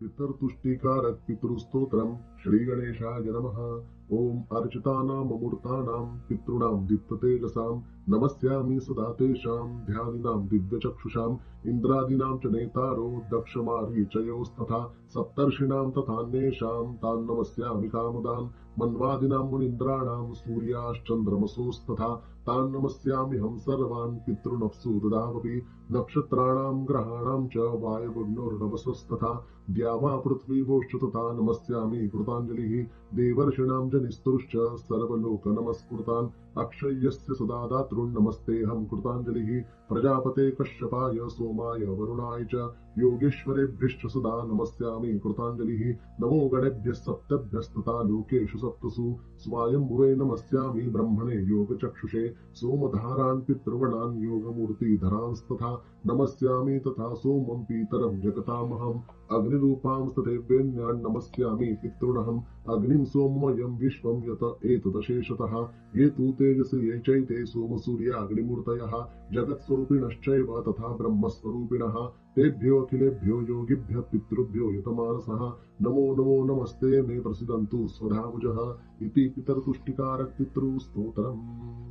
पितर्तुष्टिकारक पितृस्तोत्रम् श्रीगणेशाय नमः। ॐ अर्चितानाममूर्तानां पितॄणां, दीप्ततेजसां, नमस्यामि सदा तेषां ध्यानिनां दिव्यचक्षुषाम् इन्द्रादीनां च नेतारो दक्षमारीचयोस्तथा सप्तर्षीणां तथान्येषां तान् नमस्यामि कामदान्, मन्वादिनां मुनीन्द्राणां, सूर्याश्चन्द्रमसोस्तथा, तान् नमस्याम्यहं सर्वान् पितॄनप्सु ददामपि नक्षत्राणां ग्रहाणां च वायवग्नोर्नवसस्तथा द्यावा पृथ्वीभोश्च तथा नमस्यामि, कृताञ्जलिः, देवर्षिणां च निस्तुश्च सर्वलोकनमस्कृतान्। अक्षय्यस्य सदा दातॄन्नमस्तेऽहं कृताञ्जलिः। प्रजापते कश्यपाय सोमाय वरुणाय च। योगेश्वरेभ्यश्च सदा नमस्यामि कृताञ्जलिः। नमो गणेभ्यः सप्तभ्यस्तथा लोकेषु सप्तसु। स्वायम्भुवे नमस्यामि ब्रह्मणे योगचक्षुषे। सोमधारान् पितृगणान् योगमूर्तिधरांस्तथा। नमस्यामि तथा सोमं पीतरं जगतामहम्। अग्निरूपांस्तथैवेन्यान् नमस्यामि पितॄणहम्। अग्निं सोममयं विश्वं यत एतदशेषतः ये तु तेजसि ये चैते सोमसूर्याग्निमूर्तयः, जगत्स्वरूपिणश्चैव तथा ब्रह्मस्वरूपिणः तेभ्योऽखिलेभ्यो योगिभ्यः पितृभ्यो यतमानसः। नमो नमो नमस्ते, मे प्रसिदन्तु स्वधाभुजः। इति पितर्तुष्टिकारक पितृस्तोत्रम्